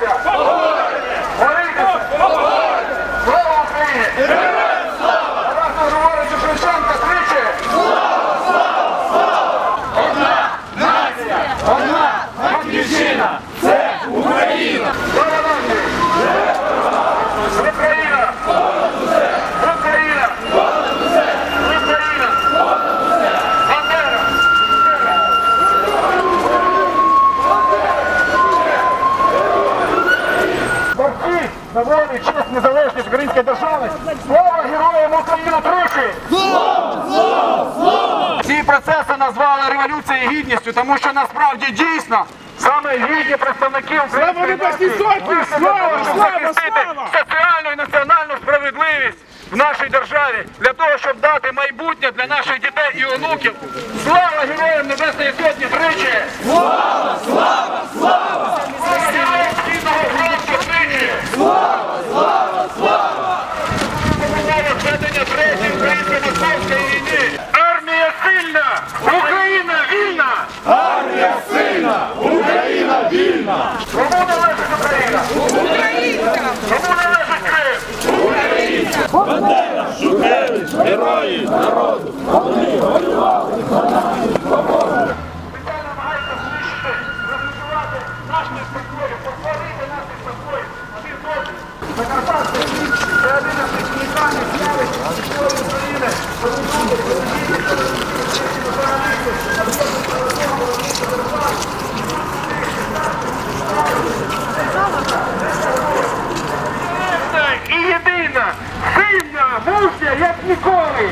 Lisa. За волю, честь, незалежність української держави! Слава героям України тричі! Ці процеси назвали революцією гідністю, тому що насправді дійсно саме гідні представники Слава Небесній Сотні! Слава, щоб слава, захистити слава! соціальну і національну справедливість в нашій державі для того, щоб дати майбутнє для наших дітей і онуків. Слава героям Небесної Сотні тричі! Слава! Слава героям Східного фронту тричі! Слава, слава, слава! Ведення третьої українсько-московської війни! Армія сильна! Україна вільна! Армія сильна! Україна вільна! Кому належить Україна? Українцям! Кому належить Крим? Бандера, Шухевич, герої народу! Росіяни намагаються знищити, розмежувати наш неспокій, посварити наш неспокій. Один один. Закарпатська Січ – це один із як ніколи.